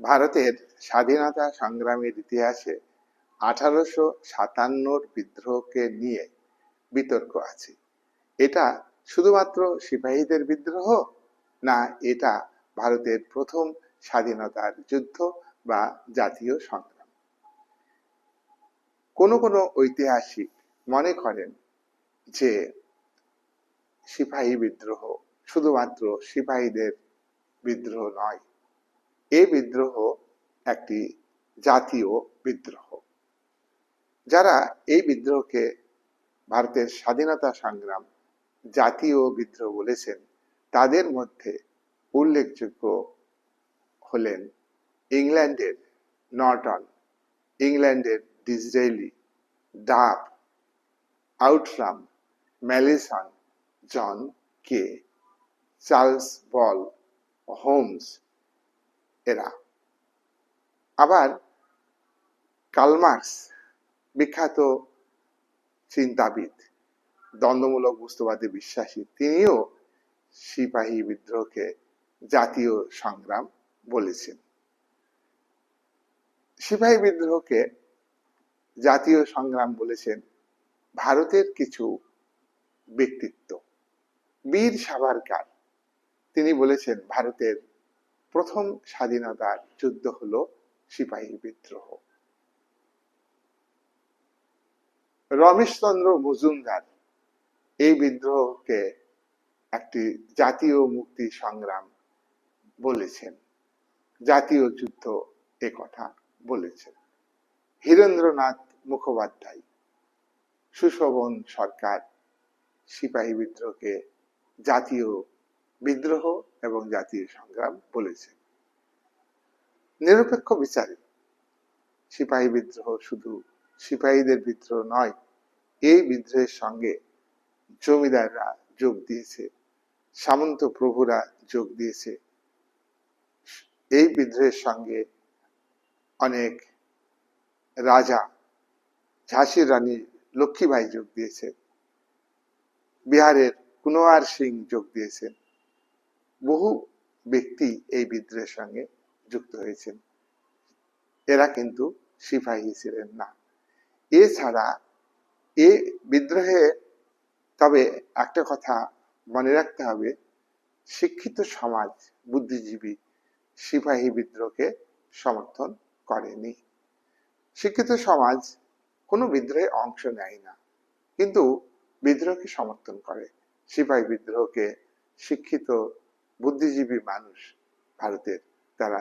ভারতের স্বাধীনতা সংগ্রামের ইতিহাসে আঠারোশো সাতান্নর বিদ্রোহকে নিয়ে বিতর্ক আছে। এটা শুধুমাত্র সিপাহীদের বিদ্রোহ? না, এটা ভারতের প্রথম স্বাধীনতার যুদ্ধ বা জাতীয় সংগ্রাম। কোনো কোনো ঐতিহাসিক মনে করেন যে সিপাহী বিদ্রোহ শুধুমাত্র সিপাহীদের বিদ্রোহ নয় এই বিদ্রোহ একটি জাতীয় বিদ্রোহ। যারা এই বিদ্রোহকে ভারতের স্বাধীনতা সংগ্রাম জাতীয় বিদ্রোহ বলেছেন, তাদের মধ্যে উল্লেখযোগ্য হলেন ইংল্যান্ডের নর্টন, ইংল্যান্ডের ডিসরেলি ডাব, Outram, Malleson, John Kaye, Charles Ball, Holmes এরা। আবার কালমার্কস বিখ্যাত চিন্তাবিদ, দ্বন্দ্বমূলক বস্তুবাদে বিশ্বাসী, তিনিও সিপাহী বিদ্রোহকে জাতীয় সংগ্রাম বলেছেন। সিপাহী বিদ্রোহকে জাতীয় সংগ্রাম বলেছেন ভারতের কিছু ব্যক্তিত্ব। বীর সাভারকার, তিনি বলেছেন ভারতের প্রথম স্বাধীনতার যুদ্ধ হলো সিপাহী বিদ্রোহ। রমেশচন্দ্র মজুমদার এই বিদ্রোহকে একটি জাতীয় মুক্তি সংগ্রাম বলেছেন। জাতীয় যুদ্ধ এ কথা বলেছেন। হীরেন্দ্রনাথ মুখোপাধ্যায়, সুশোভন সরকার সিপাহী বিদ্রোহকে জাতীয় বিদ্রোহ এবং জাতীয় সংগ্রাম বলেছেন। নিরপেক্ষ বিচারে। সিপাহী বিদ্রোহ শুধু সিপাহীদের বিদ্রোহ নয়, এই বিদ্রোহের সঙ্গে জমিদাররা যোগ দিয়েছে, সামন্ত প্রভুরা যোগ দিয়েছে। এই বিদ্রোহের সঙ্গে অনেক রাজা, ঝাঁসির রানী লক্ষ্মীবাই যোগ দিয়েছে বিহারের কুনোয়ার সিং যোগ দিয়েছেন। বহু ব্যক্তি এই বিদ্রোহের সঙ্গে যুক্ত হয়েছেন। এরা কিন্তু সিপাহী ছিলেন না। এছাড়া এ বিদ্রোহে তবে একটা কথা মনে রাখতে হবে, শিক্ষিত সমাজ বুদ্ধিজীবী সিপাহী বিদ্রোহকে সমর্থন করেনি। শিক্ষিত সমাজ কোনো বিদ্রোহে অংশ নেয় না, কিন্তু বিদ্রোহকে সমর্থন করে। সিপাহী বিদ্রোহকে শিক্ষিত বুদ্ধিজীবী মানুষ ভারতের তারা